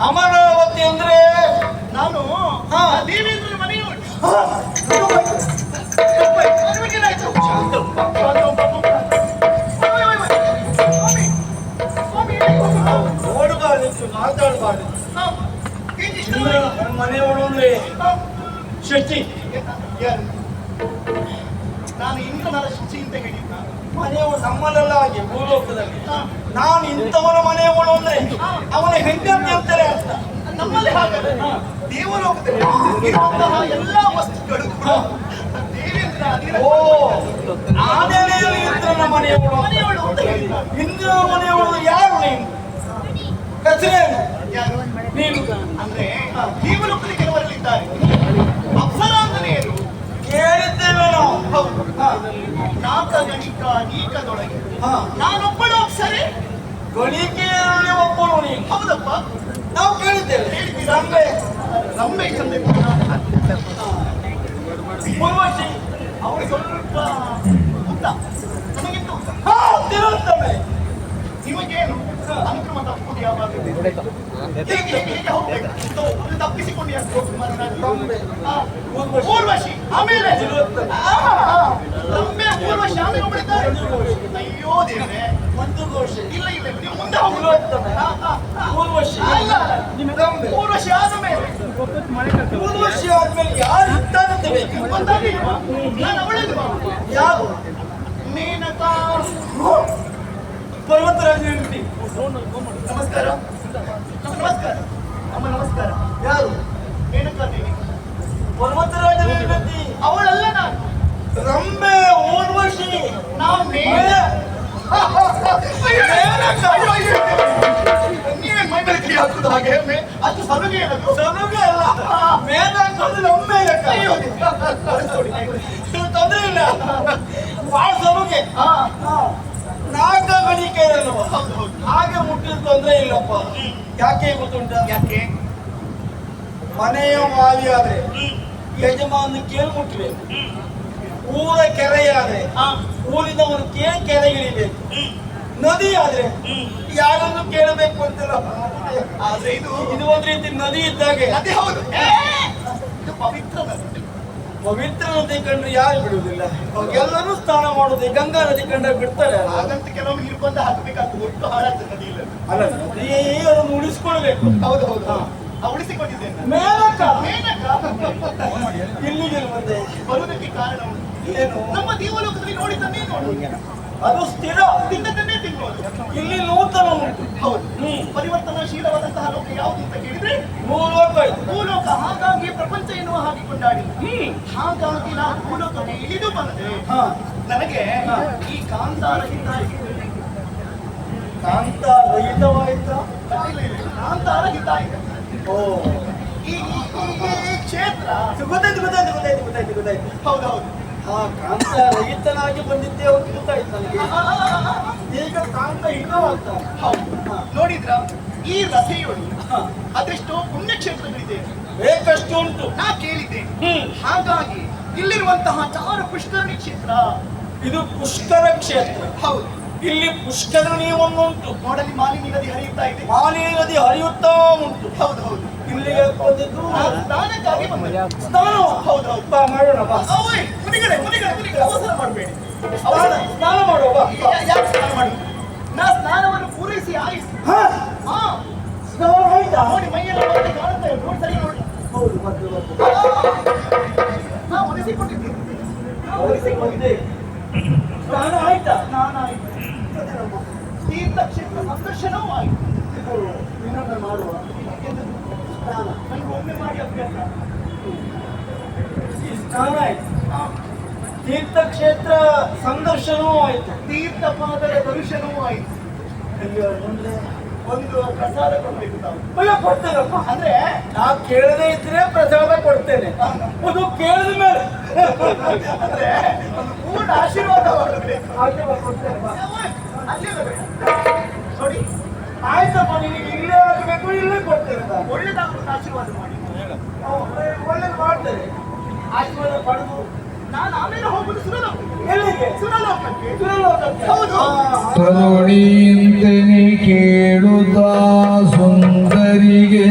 ಅಮರಾವತಿ ಅಂದ್ರೆ ನಾನು. ದೇವೇಂದ್ರ ಏನಾಯ್ತು? ನೋಡಬಾರ್ದಿತ್ತು ಮಾತಾಡಬಾರ್ದು? ಮನೆಯವಳು ಅಂದ್ರೆ ಯಾರು? ನಾನು ಇಂದ್ರನರ ಶಿಕ್ಷೆ ಅಂತ ಹೇಳಿದ್ದ ಮನೆಯವರು ನಮ್ಮಲ್ಲೆಲ್ಲ ಹಾಗೆ ಭೂಲೋಕದಲ್ಲಿ. ನಾನು ಇಂಥವನ ಮನೆಯವಳು ಅಂದ್ರೆ ಅವನ ಹೆಂಡತಿ ಅಂತಾರೆ ಅರ್ಥ ನಮ್ಮಲ್ಲಿ ಹಾಗಲ್ಲ ದೇವಲೋಕದಲ್ಲಿ ಎಲ್ಲಾ ವಸ್ತುಗಳು ಕೂಡ ಓ. ಆನೆಯಲ್ಲಿ ಇಂದ್ರನ ಮನೆಯವಳು ಇಂದ್ರನ ಮನೆಯವಳು ಯಾರು ನೀನು? ಹೆಸರೇನು ಯಾರು? ನೀನು. ಅಂದ್ರೆ ದೇವಲೋಕದಲ್ಲಿ ಕೆಲವರಲ್ಲಿದ್ದಾರೆ. ಅಪ್ಸರಾಂಗನೆಯರು ಕೇಳಿದ್ದೇವೆ ನಾವು. ನಾಲ್ಕ ಗಣಿಕ ನೀಕದೊಳಗೆ. ನಾನೊಬ್ಬಳು ಅಪ್ಸರೆ. ಗಳಿಕೆಯಲ್ಲಿ ಒಬ್ಬಳು ನೀನು ಹೌದಪ್ಪ. ನಾವು ಕೇಳಿದ್ದೇವೆ. ಹೇಳಿದ್ದೀರಾ? ರಂಬೆ ಚಂದೆ. ಪೂರ್ವಶಿ ಅವರು ಸ್ವಲ್ಪ ಉದ್ದ ನನಗಿಂತ ಉದ್ದ ಹಾ ತಿರುತ್ತವೆ ನಿಮಗೇನು? ಅನುಕ್ರಮ ತಪ್ಪು ಯಾವಾಗ ಊರ್ವಶಿ ಆಮೇಲೆ ಅಯ್ಯೋ ದೇವ್ರೆ ಒಂದು ಘೋಷ ಇಲ್ಲ ಇಲ್ಲ ನೀವು ಮುಂದೆ ಹೋಗಲು ಊರ್ವಶಿ ಅಲ್ಲ ಊರ್ವಶಿ ಆದಮೇಲೆ ಊರ್ವಶಿ ಆದ್ಮೇಲೆ ಯಾರು ಇದ್ದಾರಂತ ಬೇಕು ಯಾರು ಮೇನಕಾ ಪರ್ವತರಾಜ ನಮಸ್ಕಾರ. ನಮಸ್ಕಾರ. ಅಮ್ಮ ನಮಸ್ಕಾರ. ಯಾರು? ಮೇನಕಾ ದೇವಿ ಪರ್ವತರಾಜ ಹೆಂಡತಿ ಅವಳಲ್ಲ ನಾನು. ರಂಬೆ ಊರ್ವಶಿ ನಾವು ಮೇನ ನೀವೇ ಮೈ ಮೇಲೆ ಕೈ ಹಾಗೆ ಅಷ್ಟು ಸಲುಗೆ ಏನದು? ಸಲುಗೆ ಅಲ್ಲ. ರಂಬೆ ಲೆಕ್ಕ. ಅಯ್ಯೋ. ಇದು ತೊಂದ್ರೆ ಇಲ್ಲ. ಬಹಳ ಸಲುಗೆ. ಹಾ, ನಾಲ್ಕ ಹೌದು ಹೌದು ಹಾಗೆ ಮುಟ್ಟಿದ ತೊಂದ್ರೆ ಇಲ್ಲಪ್ಪ. ಯಾಕೆ ಗೊತ್ತುಂಟ? ಯಾಕೆ? ಮನೆಯ ಮಾಲಿ ಆದ್ರೆ ಯಜಮಾನ ಕೇಳಿ ಮುಟ್ಟಬೇಕು ಊರ ಕೆರೆ ಆದ್ರೆ ಹಾ, ಊರಿನವರು ಕೇಳಿ ಕೆರೆಗಿಳಿಬೇಕು ಇಳಿಬೇಕು ನದಿ ಆದ್ರೆ. ಯಾರನ್ನು ಕೇಳಬೇಕು ಅಂತಲ್ಲ? ಆದ್ರೆ ಇದು ಇದು ಒಂದ್ ರೀತಿ ನದಿ ಇದ್ದಾಗೆ. ಅದೇ ಹೌದು. ಪವಿತ್ರ ಪವಿತ್ರ ನದಿ ಕಂಡ್ರೆ ಯಾರು ಬಿಡುವುದಿಲ್ಲ? ಎಲ್ಲರೂ ಸ್ನಾನ ಮಾಡುದು ಗಂಗಾ ನದಿ ಕಂಡ್ರೆ ಬಿಡ್ತಾರೆ? ಹಾಗಂತ ಕೆಲವೊಮ್ಮೆ ಇರ್ಬಂದು ಹಾಕಬೇಕಾಗ್ತದೆ ಒಟ್ಟು ಹಾಳಾಗ್ತದೆ ನದಿ ಇಲ್ಲ ಅಲ್ಲ ನದಿ ಅದನ್ನು ಉಳಿಸ್ಕೊಳ್ಬೇಕು. ಹೌದು ಹೌದು ಉಳಿಸಿಕೊಂಡಿದ್ದೇನೆ ಮೇಲಕ ಇಲ್ಲಿಗೆ ಬಂದೆ. ಬರುವುದಕ್ಕೆ ಕಾರಣ. ಏನು? ನಮ್ಮ ದೇವಲೋಕದಲ್ಲಿ ನೋಡಿದ್ದಾನೆ ನೋಡು ಅದು ಸ್ಥಿರ ತಿಂದದ್ದನ್ನೇ ತಿನ್ನುವುದು ಇಲ್ಲಿ ನೂತನ ಉಂಟು. ಹೌದು. ಹ್ಮ್. ಪರಿವರ್ತನಾಶೀಲವಾದಂತಹ ಲೋಕ ಯಾವುದು ಅಂತ ಕೇಳಿದ್ರೆ? ಭೂಲೋಕ. ಭೂಲೋಕ. ಹಾಗಾಗಿ ಪ್ರಪಂಚ ಎನ್ನುವ ಹಾಗೆ ಕೊಂಡಾಡಿ. ಹಾಗಾಗಿ ನಾನು ಭೂಲೋಕಕ್ಕೆ ಇಳಿದು ಬಂದೆ. ಹಾ. ನನಗೆ ಈ ಕಾಂತಾರ ಹಿತ ಕಾಂತ ಆಯ್ತು. ಓ. ಈ ಕ್ಷೇತ್ರ ಗೊತ್ತಾಯ್ತು ಗೊತ್ತಾಯ್ತು ಗೊತ್ತಾಯ್ತು ಗೊತ್ತಾಯ್ತು ಗೊತ್ತಾಯ್ತು. ಹೌದು. ಹಾ ಕಾಂತ ರಹಿತನಾಗಿ ಬಂದಿದ್ದೆ ಅಂತ ಗೊತ್ತಾಯ್ತು ನನಗೆ. ಆ, ಆ, ಆ, ಆ, ಈಗ ಕಾಂತ ಹಿತವಾಗ್ತಾ. ಹೌದು. ನೋಡಿದ್ರ? ಈ ರಥೆಯೊಳು. ಅದೆಷ್ಟೋ ಪುಣ್ಯಕ್ಷೇತ್ರಗಳಿದೆ. ಬೇಕಷ್ಟು ಉಂಟು. ನಾ ಕೇಳಿದ್ದೇನೆ ಹಾಗಾಗಿ ಇಲ್ಲಿರುವಂತಹ ಚಾರು ಪುಷ್ಕರಣಿ ಕ್ಷೇತ್ರ. ಇದು ಪುಷ್ಕರ ಕ್ಷೇತ್ರ. ಹೌದು. ಇಲ್ಲಿ ಪುಷ್ಕರಣಿ ಒಂದುಂಟು. ನೋಡಲಿ ಮಾಲಿನಿ ನದಿ ಹರಿಯುತ್ತಾ ಇದೆ. ಮಾಲಿ ನದಿ ಹರಿಯುತ್ತಾ ಉಂಟು. ಹೌದು ಹೌದು. ಇಲ್ಲಿಗೆ ಬಂದಿದ್ದು ನಾನು ಸ್ನಾನಕ್ಕಾಗಿ ಬಂದೆ. ಸ್ನಾನ. ಹೌದು ಹೌದು. ಮಾಡೋಣ ಬಾ. ಓಯ್ ಮುನಿಗಡೆ ಮುನಿಗಡೆ ಮುನಿಗಡೆ ಅವಸರ ಮಾಡಬೇಡಿ. ಸ್ನಾನ ಸ್ನಾನ ಮಾಡುವ ಯಾಕೆ ಸ್ನಾನ ಮಾಡಿ? ನಾ ಸ್ನಾನವನ್ನು ಪೂರೈಸಿ ಆಯಿತು. ಹಾ. ಹಾ. ಸ್ನಾನ ಆಯ್ತಾ? ನೋಡಿ ಮೈಯೆಲ್ಲ ಮತ್ತೆ ಕಾಣುತ್ತಾ. ನೋಡಿ ಸರಿ ನೋಡಿ. ಹೌದು ಮತ್ತೆ ನಾ ನಾ ಸ್ನಾನ ಆಯ್ತಾ? ಸ್ನಾನ ಆಯಿತು. ತೀರ್ಥಕ್ಷೇತ್ರ ಸಂದರ್ಶನವೂ ಆಯಿತು. ಇದು ಮಾಡುವ. ಸ್ನಾನ. ನನಗೆ ಒಮ್ಮೆ ಮಾಡಿ ಅಭ್ಯಾಸ. ಸ್ನಾನ ಆಯ್ತು. ತೀರ್ಥಕ್ಷೇತ್ರ ಸಂದರ್ಶನವೂ ಆಯ್ತು. ತೀರ್ಥಪಾದರ ದರ್ಶನವೂ ಆಯಿತು. ಅಯ್ಯೋ ಒಂದು ಪ್ರಸಾದ ಕೊಡ್ಬೇಕು ತಾವು. ಅಯ್ಯೋ ಕೊಡ್ತೇನಪ್ಪ ಅಂದ್ರೆ ನಾ ಕೇಳದೇ ಇದ್ರೆ ಪ್ರಸಾದ ಕೊಡ್ತೇನೆ. ಅದು ಕೇಳಿದ ಮೇಲೆ. ಅಂದ್ರೆ ಒಂದು ಪೂರ್ಣ ಆಶೀರ್ವಾದ ಆಶೀರ್ವಾದ. ಅಲ್ಲೇ ನೋಡಿ ಆಯ್ತಪ್ಪ ನಿನಗೆ ಇಲ್ಲೇ ಆಗಬೇಕು ಇಲ್ಲೇ ಕೊಡ್ತೇನೆ ಒಳ್ಳೇದಾಗ ಆಶೀರ್ವಾದ ಮಾಡಿ. ಒಳ್ಳೇದು ಮಾಡ್ತೇನೆ. ಆಶೀರ್ವಾದ ಪಡೆದು ನಾನು ಆಮೇಲೆ ಹೋಗ್ಬಿಟ್ಟು ಸುರಲೋಕಕ್ಕೆ ಎಲ್ಲಿಗೆ? ಸುರಲೋಕಕ್ಕೆ? ಸುಂದರಿಗೆ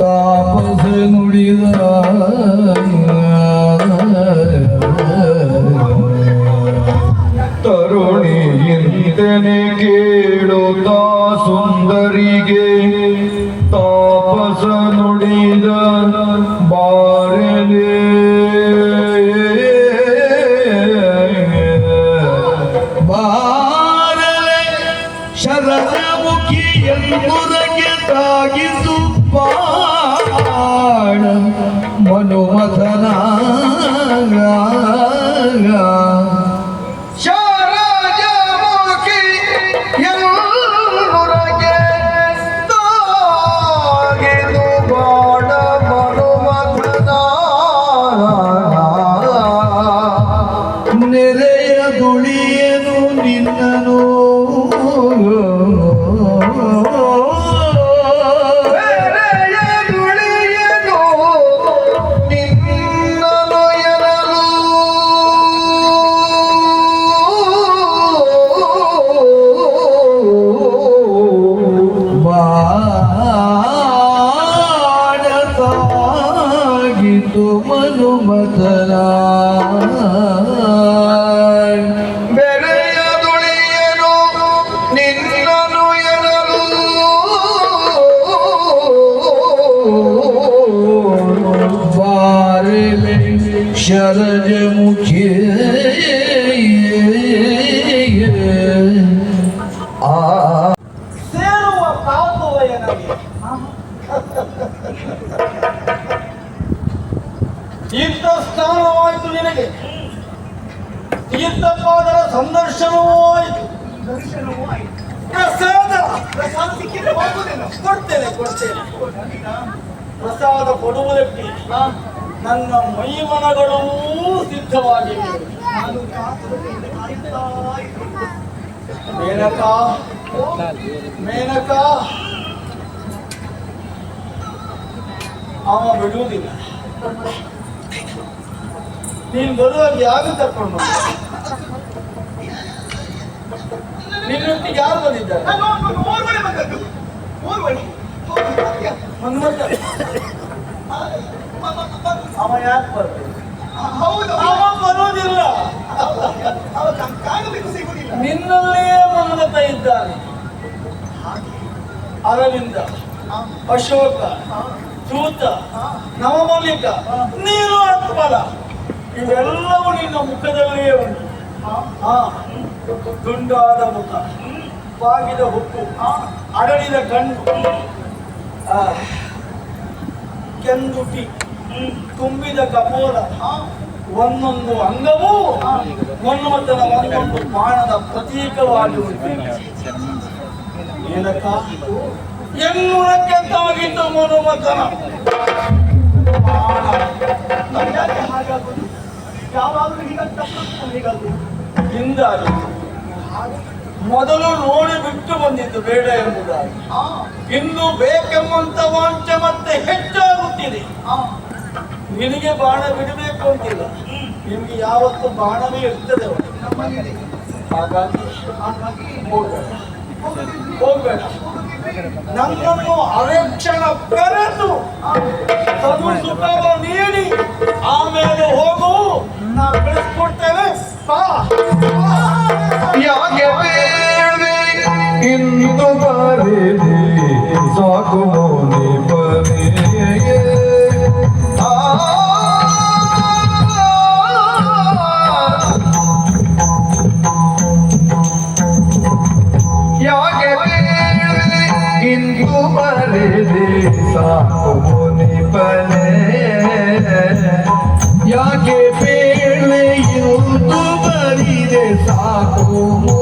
ತಾಪಸ ನುಡಿದ ತೀರ್ಥಪಾದರ ಸಂದರ್ಶನವೂ ಆಯಿತು. ದರ್ಶನವೂ ಆಯ್ತು. ಪ್ರಸಾದ. ಪ್ರಸಾದ ಸಿಕ್ಕಿದ್ರೆ ಕೊಡ್ತೇನೆ ಕೊಡ್ತೇನೆ. ಪ್ರಸಾದ ಕೊಡುವುದಕ್ಕೆ ನನ್ನ ಮೈಮನಗಳೂ ಸಿದ್ಧವಾಗಿವೆ. ನಾನು. ಮೇನಕ ಮೇನಕ. ಅವ ಬಿಡುವುದಿಲ್ಲ. ನೀನ್ ಬರುವಾಗ ಯಾರು ತಕ್ಕೊಂಡು ಬಂದ? ನಿನ್ನೊಟ್ಟಿಗೆ ಯಾರು ಬಂದಿದ್ದಾರೆ? ಅವ ಯಾಕೆ ಬರ್ಬೇಕು? ಹೌದು ಅವ ಬರೋದಿಲ್ಲ. ಅವ ಕಾಣಬೇಕು ಸಿಗುದಿಲ್ಲ. ನಿನ್ನಲ್ಲೇ ಮನ್ಮಥ ಇದ್ದಾನೆ. ಅರವಿಂದ ಅಶೋಕ ಸೂತ ನವಮಲ್ಲಿಕ ನೀನು ಅತ್ಮಲ ಇವೆಲ್ಲವೂ ನಿನ್ನ ಮುಖದಲ್ಲಿಯೇ ಉಂಟು. ದುಂಡಾದ ಮುಖ. ಬಾಗಿದ ಹುಕ್ಕು. ಅಡಳಿದ ಕಣ್ಣು. ಕೆಂದುಟಿ. ತುಂಬಿದ ಕಪೋಲ. ಒಂದೊಂದು ಅಂಗವೂ ಮನ್ಮಥನ ಒಂದೊಂದು ಬಾಣದ ಪ್ರತೀಕವಾಗಿ ಏನಕ್ಕ? ಎನ್ನುವುದಕ್ಕೆ ತಾಗಿದ್ದು ಹಾಗಾಗೋದು ಯಾವಾಗಲೂ ಹೀಗಂತ ಹೀಗಾಗುದು ಹಿಂದಾಗಿ ಮೊದಲು ನೋಡಿ ಬಿಟ್ಟು ಬಂದಿದ್ದು ಬೇಡ ಎಂಬುದಾಗಿ. ಇನ್ನು ಬೇಕೆಂಬಂತ ವಾಂಚ ಮತ್ತೆ ಹೆಚ್ಚಾಗುತ್ತಿದೆ. ನಿನಗೆ ಬಾಣ ಬಿಡಬೇಕು ಅಂತಿಲ್ಲ. ನಿಮ್ಗೆ ಯಾವತ್ತು ಬಾಣವೇ ಇರ್ತದೆ ಹಾಗಾಗಿ ಹೋಗ್ಬೇಡ. ನನ್ನನ್ನು ಅರೆಕ್ಷಣ ಕರೆದು ನೀಡಿ ಆಮೇಲೆ ಹೋಗು. ನಾ ಕಳಿಸ್ಕೊಡ್ತೇವೆ ಬಾ ಯಾಕೆ ಬೇಡ್ವೆ ಇಂದು ಬರೆದೆ ಸಾಕು ಮೋನಿ ಪನೆ ಬೇಡ್ವೆ ಇಂದು ಬರೆದೆ ಸಾಕು ಮೋನಿ ಬರೆ ಯಾಕೆ ಸಾಕು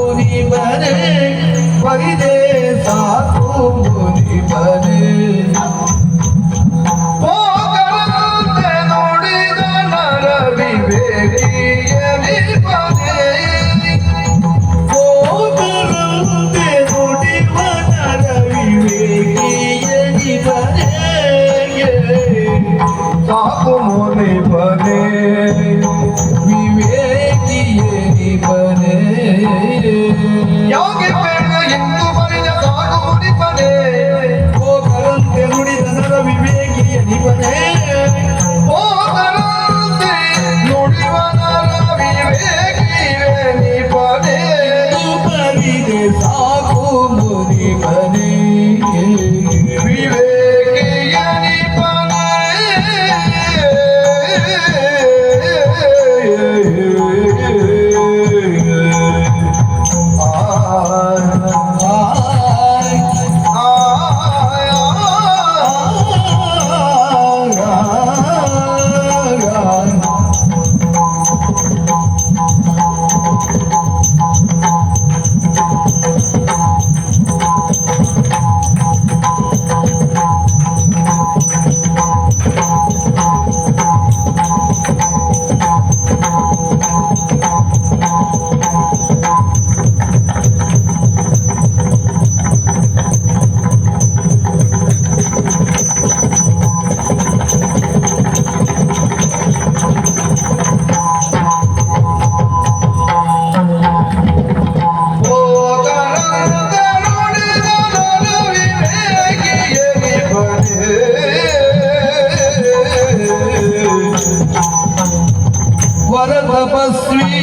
ತಪಸ್ವಿ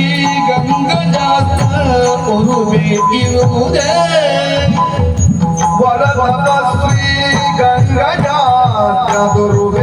ಗಂಗಜಾತ ಒರುವೆ ಇರುವುದೇ ವರದಪಸ್ವಿ ಗಂಗಜಾದುರುವೆ ಇರುವುದೇ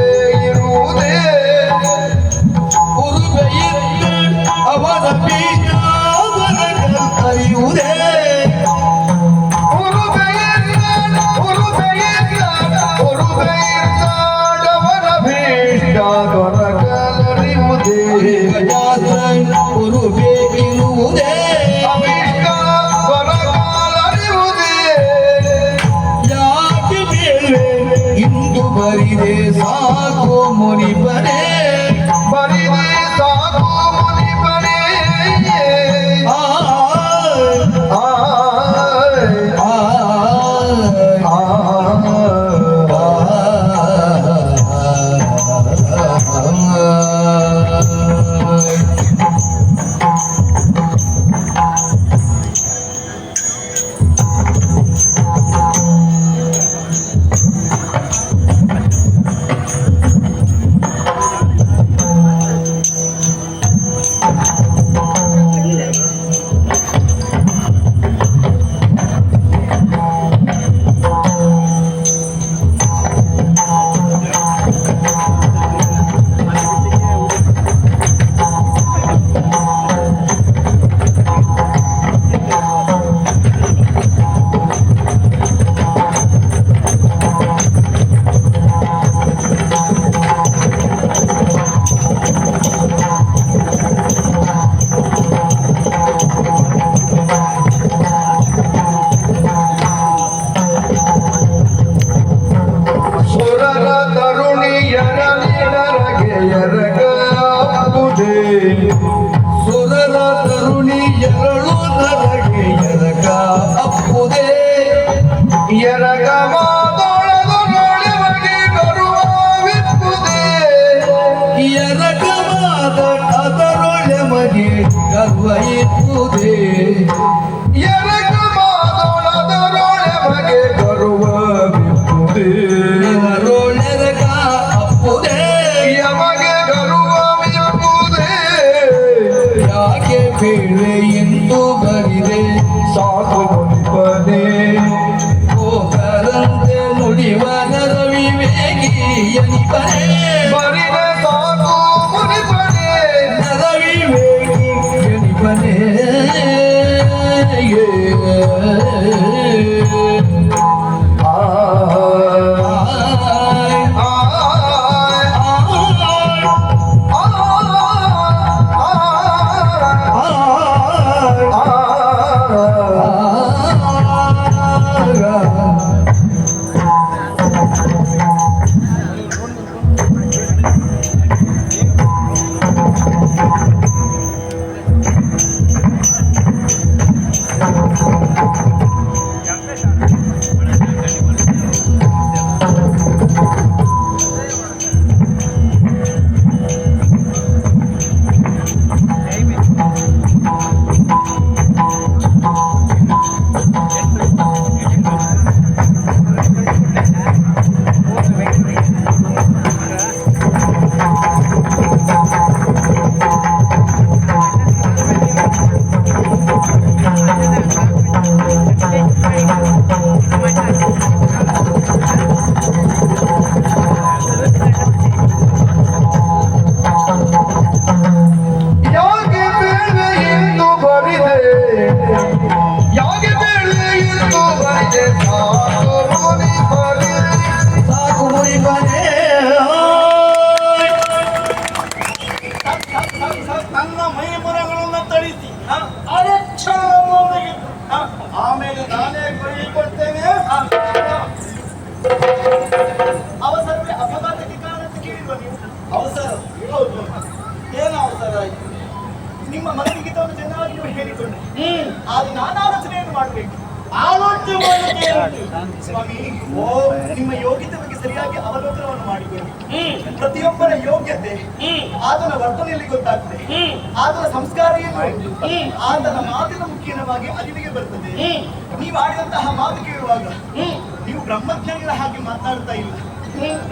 ಹಾಗೆ ಮಾತಾಡ್ತಾ ಇಲ್ಲ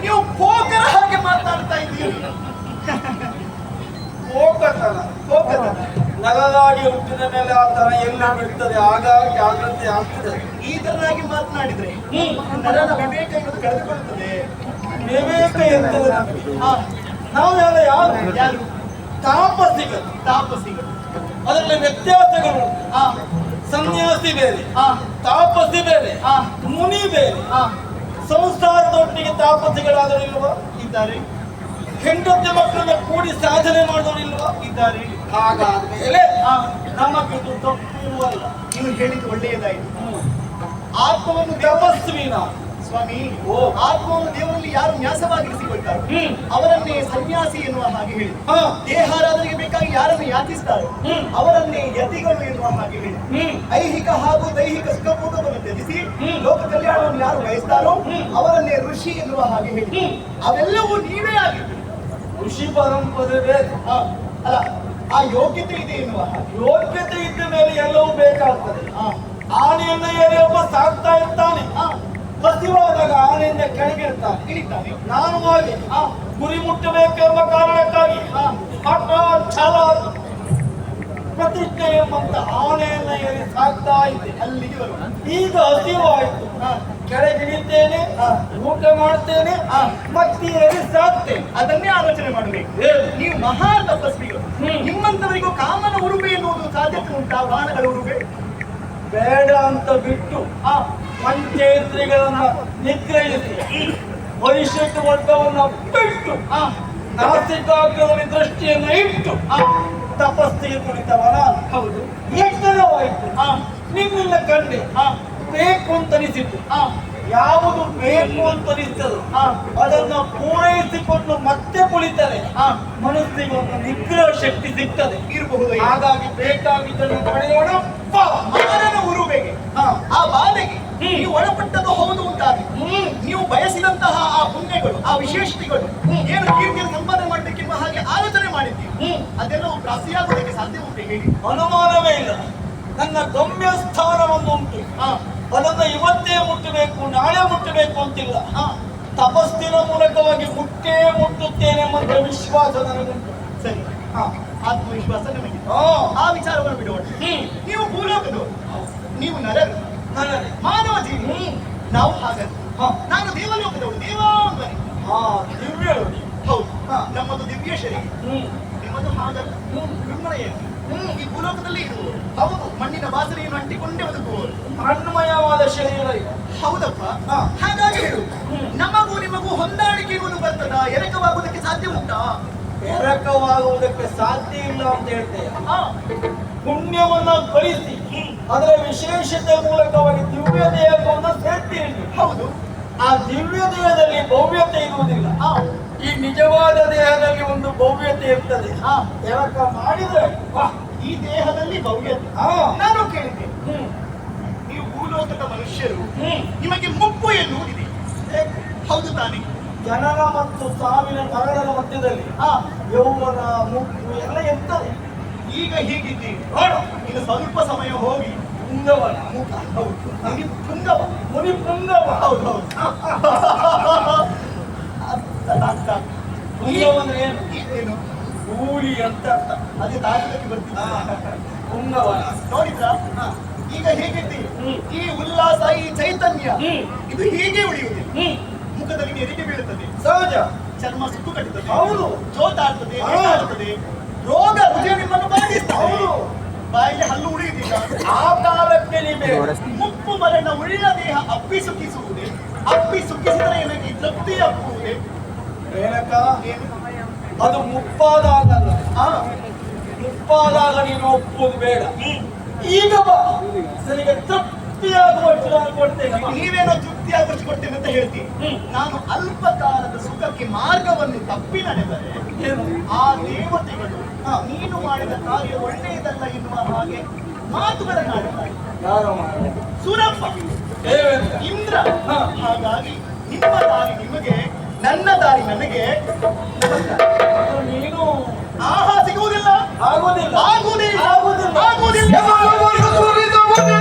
ನೀವು ಪೋಕರ ಹಾಗೆ ಮಾತಾಡ್ತಾ ಇದ್ದೀರಿ. ಹೋಗತ್ತಲ್ಲ ಪೋಕರ ನಗಲಾಗಿ ಹುಟ್ಟಿದ ಮೇಲೆ ಆ ತರ ಎಲ್ಲ ಬಿಡ್ತದೆ ಆಗ ಜಾಗೃತಿ ಆಗ್ತದೆ. ಈ ತರನಾಗಿ ಮಾತನಾಡಿದ್ರೆ ನರನ ವಿವೇಕ ಇರೋದು ಕಳೆದುಕೊಳ್ತದೆ ವಿವೇಕ ಇರ್ತದೆ ನಾವೆಲ್ಲ ಯಾರು? ಯಾರು? ತಾಪಸಿಗಳು ತಾಪಸಿಗಳು ಅದರಲ್ಲಿ ವ್ಯತ್ಯಾಸಗಳು. ಆ, ಸನ್ಯಾಸಿ ಬೇರೆ ಆ, ತಾಪಸಿ ಬೇರೆ ಆ, ಮುನಿ ಬೇರೆ. ಆ, ಸಂಸಾರದೊಟ್ಟಿಗೆ ತಾಪಸಿಗಳಾದರೂ ಇಲ್ವಾ? ಇದ್ದಾರೆ. ಹೆಂಡತಿ ಮಕ್ಕಳನ್ನ ಕೂಡಿ ಸಾಧನೆ ಮಾಡೋರಿಲ್ವಾ ಇದ್ದಾರೆ. ಹಾಗಾದ್ಮೇಲೆ ನಮಗಿದು ತಪ್ಪು ಅಲ್ಲ. ನೀವು ಹೇಳಿದ್ದು ಒಳ್ಳೆಯದಾಯಿತು. ಆತ್ಮವನ್ನು ತಪಸ್ವಿನ ಸ್ವಾಮಿ ಓ. ಆತ್ಮವನ್ನು ದೇವರಲ್ಲಿ ಯಾರು ನ್ಯಾಸವಾಗಿರಿಸಿಕೊಳ್ತಾರೆ. ಅವರನ್ನೇ ಸನ್ಯಾಸಿ ಎನ್ನುವ ಹಾಗೆ ಹೇಳಿ. ದೇಹಾರಾಧನೆಗೆ ಬೇಕಾಗಿ ಯಾರನ್ನು ಯಾಚಿಸ್ತಾರೋ? ಅವರನ್ನೇ ಯತಿಗಳು ಎನ್ನುವ ಹಾಗೆ ಹೇಳಿ. ಐಹಿಕ ಹಾಗೂ ದೈಹಿಕ ಸುಖಪೂರ್ಣವನ್ನು ತ್ಯಜಿಸಿ ಲೋಕ ಕಲ್ಯಾಣವನ್ನು ಯಾರು ಬಯಸ್ತಾರೋ ಅವರನ್ನೇ ಋಷಿ ಎನ್ನುವ ಹಾಗೆ ಹೇಳಿ. ಅವೆಲ್ಲವೂ ನೀವೇ ಆಗಿದ್ದು ಋಷಿ ಪರಂಪರೆ ಅಲ್ಲ ಆ ಯೋಗ್ಯತೆ ಇದೆ ಎನ್ನುವ ಯೋಗ್ಯತೆ ಇದ್ದ ಮೇಲೆ ಎಲ್ಲವೂ ಬೇಕಾಗ್ತದೆ. ಆನೆಯನ್ನ ಏರಿ ಒಬ್ಬ ಸಾಕ್ತಾ ಇರ್ತಾನೆ ಹಸಿವಾದಾಗ ಆನೆಯಿಂದ ಕೆಳಗಿರ್ತಾನೆ ಇಳಿತಾನೆ. ನಾನು ಹೋಗಿ. ಗುರಿ ಮುಟ್ಟಬೇಕೆಂಬ ಕಾರಣಕ್ಕಾಗಿ ಹಠ ಛಲ ಪ್ರತಿಜ್ಞೆ ಎಂಬಂತ ಆನೆಯನ್ನ ಏರಿ ಸಾಕ್ತಾ ಇದ್ದೆ ಅಲ್ಲಿಗೆ ಬರುವ ಈಗ ಹಸಿವಾಯಿತು. ಕೆಳಗಿಳಿತೇನೆ. ಊಟ ಮಾಡ್ತೇನೆ. ಮತ್ತೆ ಏರಿ ಸಾಕ್ತೇನೆ. ಅದನ್ನೇ ಆಲೋಚನೆ ಮಾಡಬೇಕು? ನೀವು ಮಹಾ ತಪಸ್ವಿಗಳು. ನಿಮ್ಮಂತವರಿಗೂ ಕಾಮನ ಉರುಬೆ ಎನ್ನುವುದು ಸಾಧ್ಯತೆ ಉಂಟಾ? ವಾಹನಗಳ ಉರುಬೆ ಬೇಡ ಅಂತ ಬಿಟ್ಟು ಆ, ಪಂಚೇಂದ್ರಿಗಳನ್ನ ನಿಗ್ರಹಿಸಿ. ಭವಿಷ್ಯಕ್ಕೆ ವರ್ಗವನ್ನ ಬಿಟ್ಟು ಆ, ನಾಸಿಕಾಗ್ರದಲ್ಲಿ ದೃಷ್ಟಿಯನ್ನ ಇಟ್ಟು ತಪಸ್ಸಿಗೆ ಕುಳಿತವನ ಹೌದು. ಎಚ್ಚರವಾಯಿತು ನಿನ್ನಿಂದ ಕಂಡೆ ಬೇಕು ಅಂತ ಅನಿಸಿತು ಯಾವುದು ಬೇಕು ಅಂತ ಅನಿಸ್ತದೋ ಅದನ್ನ ಪೂರೈಸಿಕೊಂಡು ಮತ್ತೆ ಕುಳಿತರೆ ಮನಸ್ಸಿಗೆ ಒಂದು ನಿಗ್ರಹ ಶಕ್ತಿ ಸಿಗ್ತದೆ. ಇರಬಹುದು ಹಾಗಾಗಿ ಬೇಕಾಗಿದ್ದನ್ನು ಪಡೆಯೋಣ ಬಾ. ಉರುವೆಗೆ. ಆ ಬಾಧೆಗೆ. ನೀವು ಒಳಪಟ್ಟದ್ದು ಹೌದು ಹ್ಮ್. ನೀವು ಬಯಸಿದಂತಹ ಆ ಪುಣ್ಯಗಳು ಆ ವಿಶೇಷತೆಗಳು ಏನು ಕೀರ್ತಿಯನ್ನು ಸಂಪಾದನೆ ಮಾಡಬೇಕೆಂಬ ಹಾಗೆ ಆಲೋಚನೆ ಮಾಡಿದ್ದೀವಿ. ಅದೆಲ್ಲವೂ ರಾಸಿಯಾಗುವುದಕ್ಕೆ ಸಾಧ್ಯ ಉಂಟು ಹೇಳಿ ಅನುಮಾನವೇ ಇಲ್ಲ ನನ್ನ ಗಮ್ಯ ಸ್ಥಾನವನ್ನು ಉಂಟು ಅದನ್ನ ಇವತ್ತೇ ಮುಟ್ಟಬೇಕು ನಾಳೆ ಮುಟ್ಟಬೇಕು ಅಂತಿಲ್ಲ ತಪಸ್ಸಿನ ಮೂಲಕವಾಗಿ ಮುಟ್ಟೇ ಮುಟ್ಟುತ್ತೇನೆ ಎಂಬ ವಿಶ್ವಾಸ ನನಗುಂಟು ಸರಿ ಹಾ. ಆತ್ಮವಿಶ್ವಾಸ ನಿಮಗೆ ಹಾ. ಆ ವಿಚಾರವನ್ನು ಬಿಡೋಣ. ನೀವು ಭೂಲೋಕದವರು ನೀವು ನರರು. ಮಾನವ ಜೀವಿ ಹ್ಮ್. ನಾವು ಹಾಗಲ್ಲ. ನಾನು ದೇವಲೋಕದವರು ದೇವಾಂಗನೆ ಹಾ, ದಿವ್ಯಳು. ಹೌದು ಹಾ. ನಮ್ಮದು ದಿವ್ಯ ಶರೀರ. ನಿಮ್ಮದು ಹಾಗಲ್ಲ ಏನು ಹ್ಮ್. ಈ ಭೂಲೋಕದಲ್ಲಿ ಇರುವವರು ಹೌದು ಮಣ್ಣಿನ ವಾಸನೆಯನ್ನು ಅಂಟಿಕೊಂಡೇ ಬದುಕುವವರು ಮಣ್ಮಯವಾದ ಶರೀರ ಹೌದಪ್ಪ. ಹಾಗಾಗಿ ಹೇಳು. ನಮಗೂ ನಿಮಗೂ ಹೊಂದಾಣಿಕೆ ಎನ್ನುವುದು ಬರ್ತದ ಎರಕವಾಗುವುದಕ್ಕೆ ಸಾಧ್ಯ ಉಂಟಾ ಎರಕವಾಗುವುದಕ್ಕೆ ಸಾಧ್ಯ ಇಲ್ಲ ಅಂತ ಹೇಳ್ತೇವೆ ಪುಣ್ಯವನ್ನು ಗಳಿಸಿ ಅದರ ವಿಶೇಷತೆ ಮೂಲಕವಾಗಿ ದಿವ್ಯ ದೇಹವನ್ನು ಸೇರ್ತೀರಿ. ಹೌದು ಆ ದಿವ್ಯ ದೇಹದಲ್ಲಿ ಭವ್ಯತೆ ಇರುವುದಿಲ್ಲ. ಈ ನಿಜವಾದ ದೇಹದಲ್ಲಿ ಒಂದು ಭವ್ಯತೆ ಇರ್ತದೆ. ಎರಕ ಮಾಡಿದ್ರೆ. ಈ ದೇಹದಲ್ಲಿ ಭವ್ಯತೆ. ನಾನು ಕೇಳಿದ್ದೆ ಹ್ಮ್. ನೀವು ಭೂಲೋಕದ ಮನುಷ್ಯರು. ನಿಮಗೆ ಮುಪ್ಪು ಎನ್ನುವುದಿದೆ ಹೌದು ತಾನೆ ಜನನ ಮತ್ತು ಸಾವಿನ ಮರಣದ ಮಧ್ಯದಲ್ಲಿ. ಆ ಯೌವನ ಮುಗ್ಗು ಎಲ್ಲ ಇರ್ತದೆ ಈಗ ಹೀಗಿದ್ದೀರಿ. ನೋಡು ಇನ್ನು ಸ್ವಲ್ಪ ಸಮಯ ಹೋಗಿ ಪುಂಗವನ ಮುಖ. ಹೌದು. ಮುನಿ ಪುಂಗವ ಮುನಿ ಪುಂಗವ ಹೌದು ಹೌದು. ಪುಂಗವ ಅಂದ್ರೆ ಏನು? ಏನು? ಕೂಲಿ ಅಂತ ಅರ್ಥ. ಅದೇ ತಾಕದಕ್ಕೆ ಬರ್ತಿದ್ದ ಪುಂಗವ ನೋಡಿದ್ರ? ಈಗ ಹೇಗಿದ್ದೀರಿ. ಹ್ಮ್. ಈ ಉಲ್ಲಾಸ ಈ ಚೈತನ್ಯ ಇದು ಹೀಗೆ ಉಳಿಯುವುದಿಲ್ಲ. ಮುಖದಲ್ಲಿ ನೆರಿಗೆ ಬೀಳುತ್ತದೆ? ಸಹಜ. ಚರ್ಮ ಸುಟ್ಟು ಕಟ್ಟುತ್ತದೆ. ಹೌದು. ಜೋತಾಡ್ತದೆ ಹಾ. ನೇತಾಡ್ತದೆ ರೋಗ ರುಜಿನ ನಿಮ್ಮನ್ನು ಬಾಧಿಸ್ತದೆ ಹೌದು. ಬಾಯಿಗೆ ಹಲ್ಲು ಉಳಿಯುವುದಿಲ್ಲ. ಆ ಮುಪ್ಪು ಮರಣ ಉಳಿದ ದೇಹ ಅಪ್ಪಿ ಸುಖಿಸುವುದೇ. ಅಪ್ಪಿ ಸುಖಿಸಿದರೆ ನನಗೆ ತೃಪ್ತಿ ಅಪ್ಪುವುದೇ. ಏನಕ್ಕ? ಅದು ಮುಪ್ಪಾದಾಗ ಮುಪ್ಪಾದಾಗ ನೀನು ಒಪ್ಪುವುದು ಬೇಡ. ಈಗ ಬಾ. ನನಗೆ ತೃಪ್ತಿಯಾಗುವಷ್ಟು ನಾನು ಕೊಡ್ತೇನೆ. ನೀವೇನೋ ತೃಪ್ತಿ ಆಗೋಷ್ಟು ಕೊಡ್ತೇನೆ ಅಂತ ಹೇಳ್ತೀನಿ ನಾನು ಅಲ್ಪ ಕಾಲದ ಸುಖಕ್ಕೆ ಮಾರ್ಗವನ್ನು ತಪ್ಪಿ ನಡೆದರೆ? ಆ ದೇವತೆಗಳು ನೀನು ಮಾಡಿದ ಕಾರ್ಯ ಒಳ್ಳೆಯದಲ್ಲ ಎನ್ನುವ ಹಾಗೆ ಮಾತುಗಳನ್ನಾಡುತ್ತಾರೆ ಸುರಪ್ಪ ಇಂದ್ರ ಹಾಗಾಗಿ ನಿಮ್ಮ ದಾರಿ ನಿಮಗೆ ನನ್ನ ದಾರಿ ನನಗೆ ನೀನು ಆಹಾ ಸಿಗುವುದಿಲ್ಲ ಆಗುವುದಿಲ್ಲ ಆಗುವುದಿಲ್ಲ ಆಗುವುದಿಲ್ಲ. ಆಗುವುದಿಲ್ಲ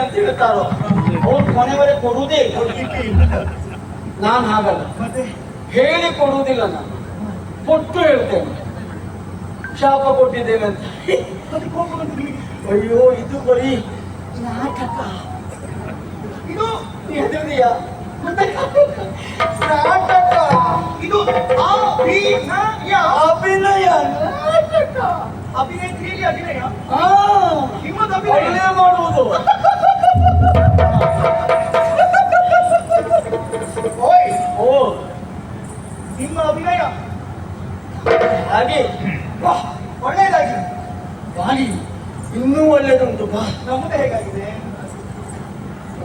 ಅಂತ ಹೇಳ್ತಾರೋ? ಅವ್ರು ಕೊನೆವರೆ ಕೊಡುವುದೇ ಇಲ್ಲ. ನಾನು ಹಾಗಲ್ಲ. ಮತ್ತೆ ಹೇಳಿ ಕೊಡುವುದಿಲ್ಲ ನಾನು. ಕೊಟ್ಟು ಹೇಳ್ತೇನೆ. ಶಾಪ ಕೊಟ್ಟಿದ್ದೇನೆ ಅಂತ. ಅಯ್ಯೋ ಇದು ಬರೀ ನಾಟಕ. ಇದು ಹೆದರಿಯ ನಾಟಕ. ಇದು ಅಭಿನಯ. ಅಭಿನಯ. ನಾಟಕ. ಅಭಿನಯ ಅಭಿನಯ? ಮಾಡುವುದು. ಓ ನಿಮ್ಮ ಅಭಿನಯ ಹಾಗೆ ವಾ, ಒಳ್ಳೆಯದಾಗಿ ಬಾರಿ ಇನ್ನೂ ಒಳ್ಳೆಯದುಂಟು ಬಾ ನಮ್ಮದು ಹೇಗಾಗಿದೆ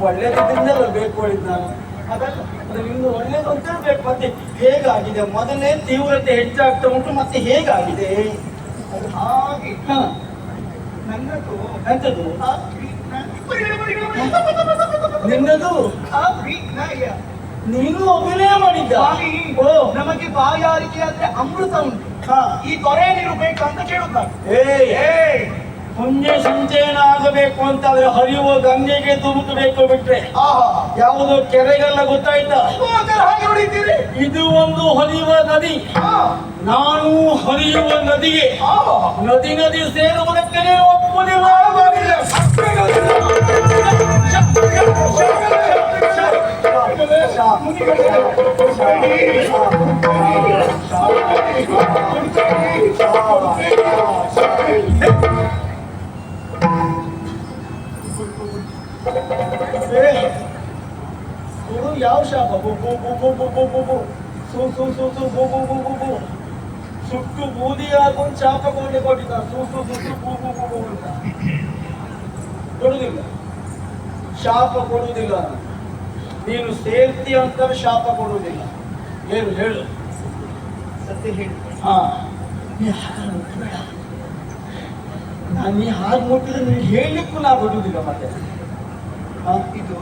ಒಳ್ಳೇದಿದ್ದೆಲ್ಲ ಬೇಕು ಹೇಳಿದ್ ನಾನು ಅದಲ್ಲ ಅದು ಇನ್ನು ಒಳ್ಳೇದು ಅಂತ ಬೇಕು ಮತ್ತೆ ಹೇಗಾಗಿದೆ ಮೊದಲನೇ ತೀವ್ರತೆ ಹೆಚ್ಚಾಗ್ತಾ ಉಂಟು ಮತ್ತೆ ಹೇಗಾಗಿದೆ ಅದು ಹಾಗೆ ಹ, ನನ್ನದು ಅಭಿನಯ ನಿನ್ನದು? ನೀನು ಅಭಿನಯ ಮಾಡಿದ್ದ? ನಮಗೆ ಬಾಯಾರಿಕೆ ಆದ್ರೆ ಅಮೃತ ಉಂಟು. ಈ ತೊರೆ ನೀರು ಬೇಕಂತ ಕೇಳುತ್ತಾರೆ ಏ ಏ ಪುಣ್ಯ ಸಂಚಯನ ಆಗಬೇಕು ಅಂತಾದ್ರೆ ಹರಿಯುವ ಗಂಗೆಗೆ ಧುಮುಕಬೇಕು ಬಿಟ್ರೆ. ಆಹಾ. ಯಾವುದೋ ಕೆರೆಗೆಲ್ಲ ಗೊತ್ತಾಯ್ತಾ? ಇದು ಒಂದು ಹರಿಯುವ ನದಿ. ನಾನು ಹರಿಯುವ ನದಿಗೆ. ನದಿ ನದಿ ಸೇರುವುದಕ್ಕೆ ನೀನು ಒಪ್ಪುವುದಿಲ್ಲ ಆಗುವುದಿಲ್ಲ. ಇದು ಯಾವ ಶಾಪ ಬು ಬು ಬು ಬು ಬು ಬು ಬು ಬು ಸು ಸು ಸು ಸು ಬು ಬು ಬು ಸುಟ್ಟು ಬೂದಿ ಹಾಕೊಂಡು ಶಾಪ ಕೊಂಡೆ ಕೊಟ್ಟಿದ್ದ ಸು ಸು ಸು ಸು ಬು ಅಂತ ಕೊಡುದಿಲ್ಲ ಶಾಪ ಕೊಡುವುದಿಲ್ಲ ನೀನು ಸೇರ್ತಿ ಅಂತ ಶಾಪ ಕೊಡುವುದಿಲ್ಲ ಏನು ಹೇಳು ಸತ್ಯ ಹೇಳಿ ಹಾ ನೀ ಹಾಗೆ ಮುಟ್ಟಿದ್ರೆ ನೀನು ಹೇಳಲಿಕ್ಕೂ ನಾ ಬಿಡುವುದಿಲ್ಲ ಮತ್ತೆ. ಇದು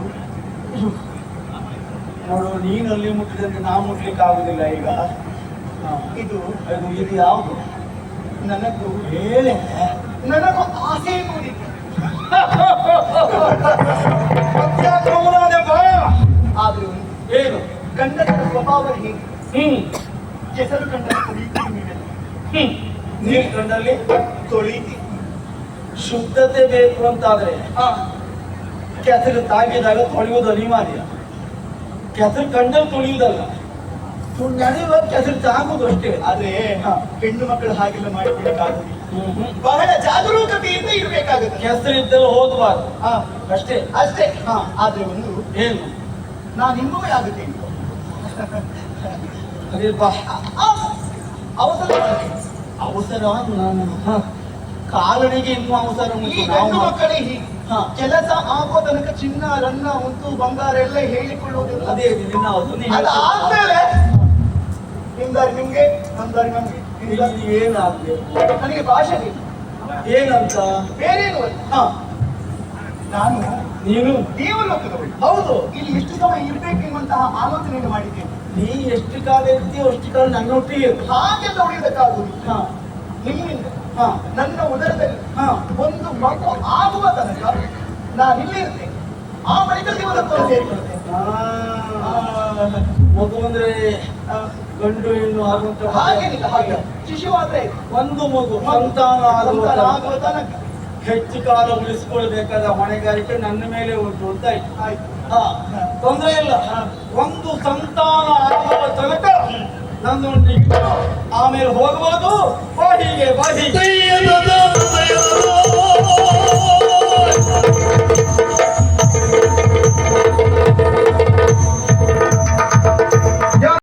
ನೋಡು ನೀನು ಅಲ್ಲಿ ಮುಟ್ಟಿದಂತೆ ನಾ ಮುಟ್ಲಿಕ್ಕೆ ಆಗುದಿಲ್ಲ ಈಗ ಇದು ಅದು ಇದು ಯಾವುದು? ನನಗೂ ಹೇಳೆ ನನಗೂ ಆಸೆ ಬಾ. ಆದ್ರೆ ಏನು? ಗಂಡನ ಸ್ವಭಾವ ಹೀಗೆ? ಹ್ಮ್. ತೊಳಿತೀರಿ ನೀವೆಲ್ಲ ಹ್ಮ್. ನೀರು ಕಂಡಲ್ಲಿ ತೊಳಿತಿ ಶುದ್ಧತೆ ಬೇಕು ಅಂತಾದ್ರೆ ಕೆಸರು ತಾಗಿದಾಗ ತೊಳೆಯುವುದು ಅನಿವಾರ್ಯ. ಕೆಸರು ಕಂಡಲ್ಲಿ ತೊಳೆಯುವುದಲ್ಲ. ನಡೆಯುವ ನಡೆಯುವಾಗ ಕೆಸರು ತಾಗುದು ಅಷ್ಟೇ. ಆದ್ರೆ. ಹೆಣ್ಣು ಮಕ್ಕಳು ಹಾಗೆಲ್ಲ ಹ್ಮ್. ಬಹಳ ಜಾಗರೂಕತೆಯಿಂದ ಇರ್ಬೇಕಾಗುತ್ತೆ. ಕೆಸರು ಇದ್ದಲ್ಲ ಹೋಗಬಾರ್ದು. ಹಾ. ಅಷ್ಟೇ. ಅಷ್ಟೇ. ಹಾ. ಆದ್ರೆ ಒಂದು ಏನು? ನಾನು ಇನ್ನೂ ಆಗುತ್ತೆ ಅವಸರ ಅವಸರ ನಾನು ಹ. ಕಾಲನಿಗೆ ಎನ್ನುವ ಅವಸರ ಉಂಟು ನಾವು ಮಕ್ಕಳೇ ಹೀಗೆ. ಕೆಲಸ ಆಗೋ ತನಕ ಚಿನ್ನ ರನ್ನ ಉಂಟು ಬಂಗಾರ ಎಲ್ಲ ಹೇಳಿಕೊಳ್ಳುವುದಿಲ್ಲ. ಅದೇ ನಿನ್ನ ಅದು ಅದಾದ್ಮೇಲೆ ನಿಮ್ದಾರಿ ನಿಮ್ಗೆ. ನಮ್ದಾರಿ ನಮ್ಗೆ ಏನಾಗ್ಬೇಕು ನನಗೆ ಭಾಷೆ ಏನಂತ? ಬೇರೇನು. ಹ. ನಾನು ನೀನು? ನೀವು ಹೌದು ಇಲ್ಲಿ ಎಷ್ಟು ಸಮಯ ಇರ್ಬೇಕೆನ್ನುವಂತಹ ಆಲೋಚನೆಯನ್ನು ಮಾಡಿದ್ದೇನೆ. ನೀ ಎಷ್ಟು ಕಾಲ ಇರ್ತೀಯೋ ಅಷ್ಟು ಕಾಲ ನನ್ನೊಟ್ಟಿಗೆ. ಹಾಗೆಲ್ಲ ಉಳಿಯೋದಕ್ಕಾಗುವುದು ಹ. ನಿಮ್ಮಿಂದ. ನನ್ನ ಉದರದಲ್ಲಿ ಒಂದು ಮಗು ಆಗುವ ತನಕ ನಾನು ಇಲ್ಲಿ ಇರ್ತೇನೆ. ಆ ಬಳಿಕ ಆ, ಮಗು ಅಂದ್ರೆ ಗಂಡು ಹೆಣ್ಣು ಆಗುವಂತ ಹಾಗೇನಿಲ್ಲ ಹಾಗೆ. ಶಿಶು ಆದ್ರೆ ಒಂದು ಮಗು ಸಂತಾನ ಆಗುವ ತನಕ. ಹೆಚ್ಚು ಕಾಲ ಉಳಿಸಿಕೊಳ್ಬೇಕಾದ ಹೊಣೆಗಾರಿಕೆ ನನ್ನ ಮೇಲೆ ಉಂಟು ಅಂತ ಆಯ್ತು. ಆಯ್ತು. ಹಾ ತೊಂದರೆ ಇಲ್ಲ. ಒಂದು ಸಂತಾನ ಆಗುವ ತನಕ ನಂದು ಆಮೇಲೆ ಹೋಗ್ಬೋದು ಬಾ ಹೀಗೆ ಬಾ ಹೀಗೆ